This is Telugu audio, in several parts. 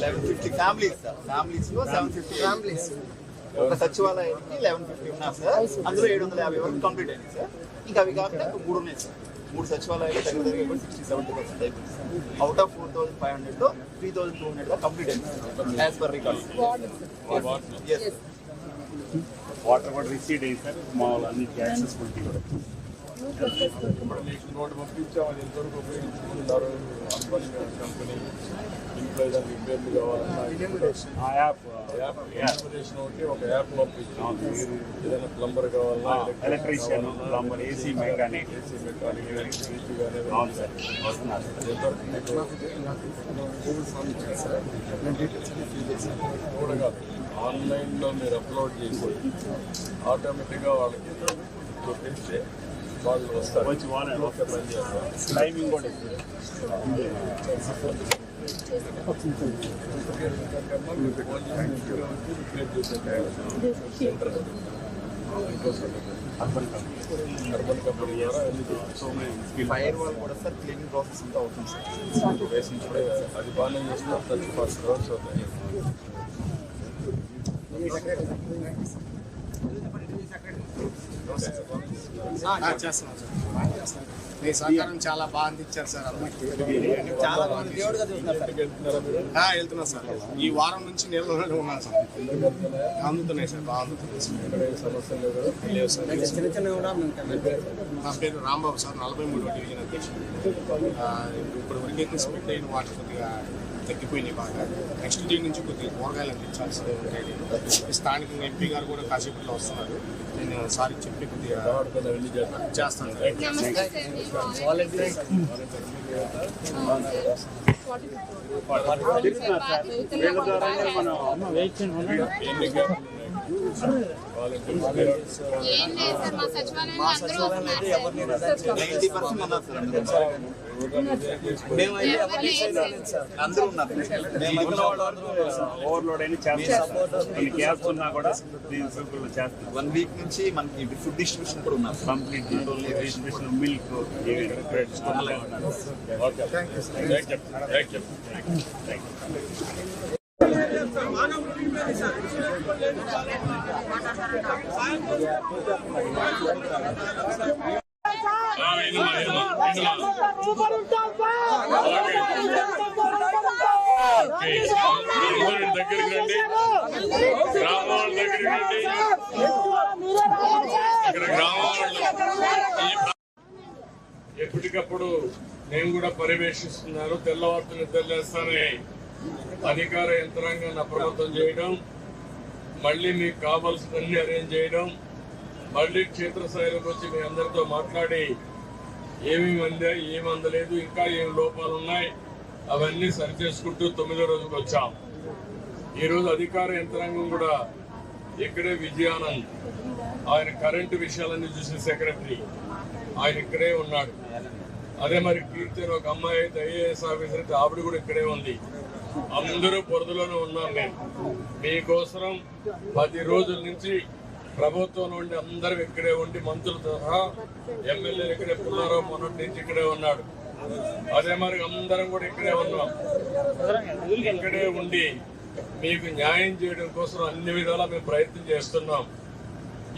లెవెన్ ఫిఫ్టీ ఫ్యామిలీస్ సార్ ఫ్యామిలీస్లో సెవెన్ ఫిఫ్టీ ఫ్యామిలీస్ ఒక సచివాలయానికి లెవెన్ ఫిఫ్టీ ఉన్నారు సార్ అందులో ఏడు వందల యాభై వరకు కంప్లీట్ అయింది సార్ ఇంకా అవి కాకుండా మూడు ఉన్నాయి సార్ మూడు సచివాలయాలు దగ్గర దగ్గర ఇప్పుడు సిక్స్టీ సెవెంటీ పర్సెంట్ అయిపోయింది. Out of four thousand five హండ్రెడ్లో త్రీ థౌసండ్ టూ హండ్రెడ్గా కంప్లీట్ అయింది యాజ్ పర్ రికార్డ్స్ ఎస్ వాటర్ కూడా రిసీడ్ అయ్యి సార్. మామూలు అన్నిటికీ యాక్సెసిబిలిటీ కూడా. ఇప్పుడు మీకు నోట్ పంపించాం అది ఎంతవరకు ఉపయోగించుకుంటున్నారు? కంపెనీ ఏదైనా రిపేర్లు కావాలన్నా ఆ యాప్ యాప్ ఇన్ఫర్మేషన్ ఒకటి ఒక యాప్ మీరు ఏదైనా ప్లంబర్ కావాలన్నా electrician plumber AC mechanic AC mechanic electricity కానీ అవును సార్ వస్తున్నారు గూగుల్ ఫామ్ ఇచ్చాను సార్. నేను డీటెయిల్స్ అన్ని ఫిల్ చేశాను కూడా కాదు. ఆన్లైన్లో మీరు అప్లోడ్ చేసి ఆటోమేటిక్గా వాళ్ళకి చూపిస్తే వచ్చి వాళ్ళే ఓకే పని చేస్తారు టైమింగ్ కూడా ఇస్తుంది. అర్బన్ కంపెనీ అర్బన్ కంపెనీ ద్వారా అన్ని so many skill fire wall కూడా సార్ క్లీనింగ్ ప్రాసెస్ అంతా అవుతుంది సార్ వేసించుడే అది బాగానే చేస్తున్నారు థర్టీ ఫస్ట్ క్రోర్స్ అవుతాయి చేస్తున్నాం సార్. మీ సహకారం చాలా బాగా అందించారు సార్ అందరికీ చాలా మంది దేవుడిగా చూస్తున్నారు సార్. వెళ్తున్నాం ఈ వారం నుంచి నీళ్ళలోనే ఉన్నాను సార్. అందుతున్నాయి సార్ బాగా అందుతున్నాయి లేవు సార్. చిన్న చిన్నవి కూడా నా పేరు రాంబాబు సార్ నలభై మూడో డివిజన్ అధ్యక్షుడు. ఇప్పుడు వరకైతే స్ప్లిట్ అయిన వాటర్ కొద్దిగా తగ్గిపోయినాయి బాగా. నెక్స్ట్ డే నుంచి కొద్దిగా కూరగాయలు అందించాల్సి ఉంటాయి స్థానికంగా ఎంపీ గారు కూడా కాసేపట్లో వస్తున్నారు. నేను సార్ చెప్పి కొద్దిగా చేస్తాను. సార్ అందరూ ఉన్నారు ఓవర్లోడ్ అయినా చేస్తారు ఉన్నా కూడా వన్ వీక్ నుంచి మనకి ఫుడ్ డిస్ట్రిబ్యూషన్ కూడా ఉన్నారు complete distribution milk okay thank you thank you thank you దగ్గరికి రండి గ్రామాల దగ్గరికి రండి ఇక్కడ ఎప్పటికప్పుడు నేను కూడా పర్యవేక్షిస్తున్నాను తెల్లవారుతూ నిద్రలేస్తానే అధికార యంత్రాంగాన్ని అప్రమత్తం చేయడం. మళ్ళీ మీకు కావాల్సినన్ని అరేంజ్ చేయడం మళ్ళీ క్షేత్రస్థాయిలోకి వచ్చి మీ అందరితో మాట్లాడి ఏమేమి అందా ఏమి అందలేదు ఇంకా ఏం లోపాలు ఉన్నాయి అవన్నీ సరి చేసుకుంటూ తొమ్మిదో రోజుకి వచ్చాం. ఈ రోజు అధికార యంత్రాంగం కూడా ఇక్కడే విజయానంద్ ఆయన కరెంటు విషయాలన్నీ చూసిన సెక్రటరీ ఆయన ఇక్కడే ఉన్నాడు. అదే మరి కీర్తి ఒక అమ్మాయి అయితే ఐఏఎస్ ఆఫీసర్ అయితే ఆవిడ కూడా ఇక్కడే ఉంది. అందరూ పొరదులోనే ఉన్నాం మేము. మీకోసరం పది రోజుల నుంచి ప్రభుత్వం ఉండి అందరం ఇక్కడే ఉండి మంత్రులతో సహా ఎమ్మెల్యేలు ఇక్కడే పుల్లారావు మొన్నటి నుంచి ఇక్కడే ఉన్నాడు. అదే మరి అందరం కూడా ఇక్కడే ఉన్నాం. ఇక్కడే ఉండి మీకు న్యాయం చేయడం కోసం అన్ని విధాలా మేము ప్రయత్నం చేస్తున్నాం.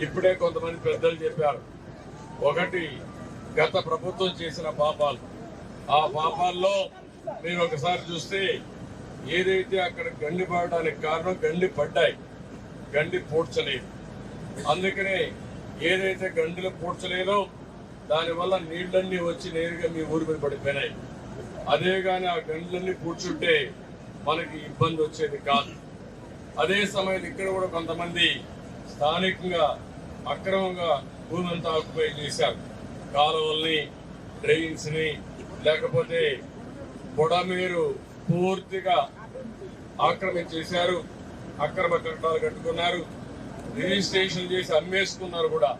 ఇప్పుడే కొంతమంది పెద్దలు చెప్పారు. ఒకటి గత ప్రభుత్వం చేసిన పాపాలు. ఆ పాపాల్లో మీరు ఒకసారి చూస్తే ఏదైతే అక్కడ గండి పడడానికి కారణం గండి పడ్డాయి. గండి పూడ్చలేదు. అందుకనే ఏదైతే గండిలు పూడ్చలేదో దానివల్ల నీళ్ళన్నీ వచ్చి నేరుగా మీ ఊరి మీద పడిపోయినాయి. అదే కానీ ఆ గండ్లన్నీ పూడ్చుంటే మనకి ఇబ్బంది వచ్చేది కాదు. అదే సమయంలో ఇక్కడ కూడా కొంతమంది స్థానికంగా అక్రమంగా భూమి అంతా ఆక్యుపై చేశారు. కాలువల్ని డ్రైన్స్ని లేకపోతే బుడమీరు పూర్తిగా ఆక్రమించేశారు అక్రమ కట్టడాలు కట్టుకున్నారు. రిజిస్ట్రేషన్ చేసి అమ్మేసుకున్నారు కూడా.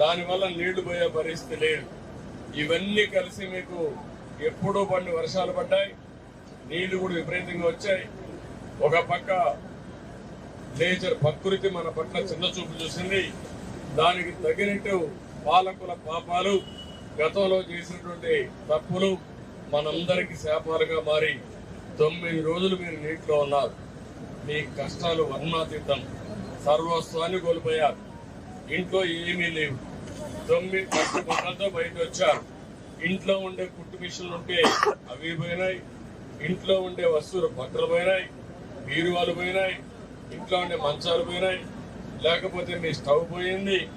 దానివల్ల నీళ్ళు పోయే పరిస్థితి లేదు. ఇవన్నీ కలిసి మీకు ఎప్పుడూ పడిన వర్షాలు పడ్డాయి. నీళ్ళు కూడా విపరీతంగా వచ్చాయి. ఒక పక్క నేచర్ ప్రకృతి మన పట్ల చిన్న చూపు చూసింది. దానికి తగినట్టు పాలకుల పాపాలు గతంలో చేసినటువంటి తప్పులు మనందరికీ శాపాలుగా మారి తొమ్మిది రోజులు మీరు నీటిలో ఉన్నారు. మీ కష్టాలు వర్ణాతీతం. సర్వస్వాన్ని కోల్పోయారు. ఇంట్లో ఏమీ లేవు. తొమ్మిది కట్టుకుంటలతో బయట వచ్చారు. ఇంట్లో ఉండే కుట్టు మిషన్లు ఉంటే అవి పోయినాయి. ఇంట్లో ఉండే వస్తువులు బట్టలు పోయినాయి. బీరువాలు పోయినాయి. ఇంట్లో ఉండే మంచాలు పోయినాయి. లేకపోతే మీ స్టవ్ పోయింది.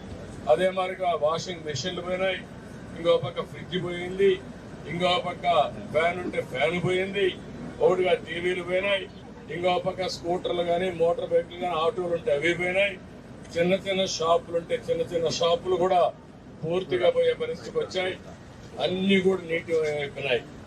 అదే మాదిరిగా వాషింగ్ మెషిన్లు పోయినాయి. ఇంకో పక్క ఫ్రిడ్జ్ పోయింది. ఇంకో పక్క ఫ్యాన్ ఉంటే ఫ్యాన్ పోయింది. ఒకటిగా టీవీలు పోయినాయి. ఇంకో పక్క స్కూటర్లు కానీ మోటార్ బైక్లు కానీ ఆటోలు ఉంటే అవి పోయినాయి. చిన్న చిన్న షాపులు ఉంటే చిన్న చిన్న షాపులు కూడా పూర్తిగా పోయే పరిస్థితికి వచ్చాయి. అన్నీ కూడా నీటి అయిపోయినాయి.